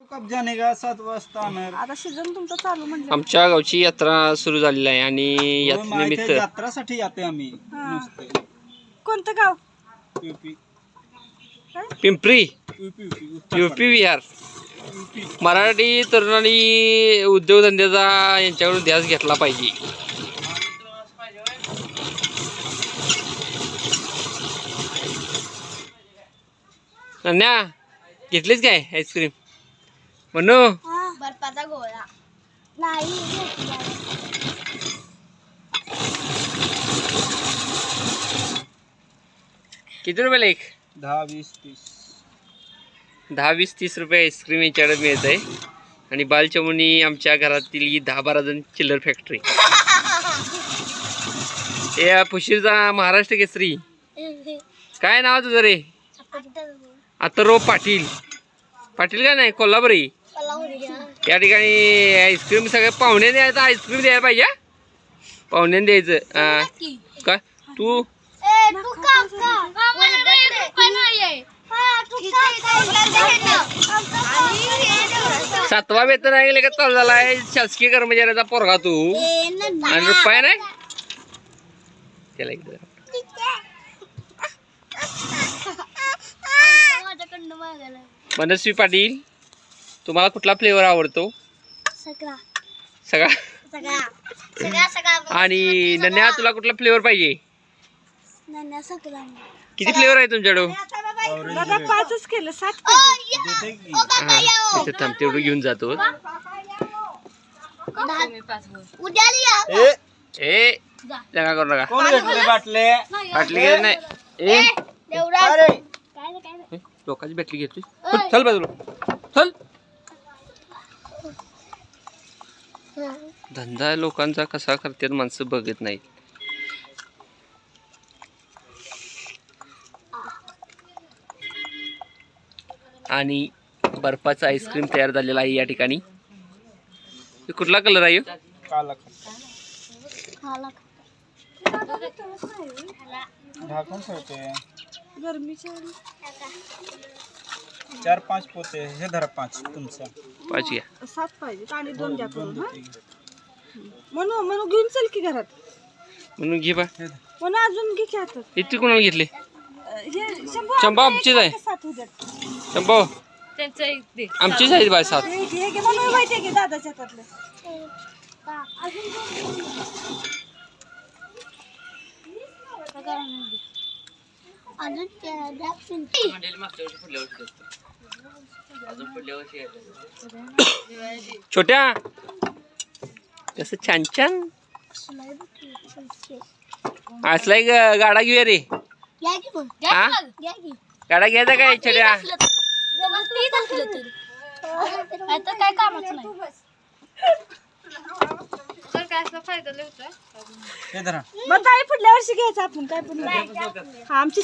कब जाने का सात वाजता आणार आता सीझन तुमचं चालू म्हणलं आमच्या गावची यात्रा सुरू झालेली आहे आणि हो, यात्रे माहिती आहे, निमित्त यात्रासाठी जाते आम्ही. हा. नुसते. कोणतं गाव? UP Pimpri. UP UP Uttar UP Bihar Pradesh. UP Marathi तरुणांनी उद्योगधंद्याचा यांच्याकडून ध्यास घेतला पाहिजे. अन्या घेतलीच काय आईस्क्रीम म्हणू? बर्फाचा गोळा. नाही किती रुपयाला एक दहा वीस तीस. दहा वीस तीस रुपये आईस्क्रीम यांच्याकडे मिळत आहे आणि बालचमुनी आमच्या घरातील ही दहा बारा जण चिल्लर फॅक्टरी. हे फुशीरचा महाराष्ट्र केसरी. काय नाव तुझं रे? अथर्व पाटील. पाटील. काय नाही? कोल्हापुरी. या ठिकाणी आईस्क्रीम सगळे पाहुणे द्यायचं आईस्क्रीम द्यायला पाहिजे? पाहुण्याने द्यायचं. हा. काय? तू? सातवा वेतन आहे का चालू झाला आहे. शासकीय कर्मचाऱ्याचा पोरगा तू. आणि रुपये नाही? त्याला. मनस्वी पाटील. तुम्हाला कुठला फ्लेवर आवडतो? सगळा. सगळा? सगळा. सगळा सगळा. आणि नन्या तुला कुठला फ्लेवर पाहिजे? सगळा. किती फ्लेवर आहे तुमच्याकडं? दादा पाचच केलं सात हा थांब तेवढं घेऊन जातो. उद्या ए. जगा करू नका. बाटले? बाटली नाही. ए. लोकांची बाटली घेतली. चल, चल बाजूला. चल. धंदा लोकांचा कसा करतात माणसं बघत नाहीत. आणि बर्फाचा आईस्क्रीम तयार झालेला आहे या ठिकाणी. हे कुठला कलर आहे वेळी. चार पाच पोते. हे धरा पाच तुमचा. पाच घ्या सात पाहिजे आणि दोन द्या करून हा. म्हणू म्हणू घेऊन चल की घरात म्हणून घे बा. म्हणून अजून घे की हातात इथे कोणाला घेतले हे शंभू शंभू आमचीच आहे. सात द्यात. शंभो आमचीच आहे बाय सात हे घे हे घे म्हणून माहिती आहे की दादाच्या हातातलं अजून त्या-. छोट्या. कसं छान छान. असलाय गाडा घेऊया रे. हा. गाडा घ्यायचा काय छोट्या? काय कामाचं नाही. हे धरा. मग ताई पुढल्या वर्षी घ्यायचं आपण काय पण हा आमची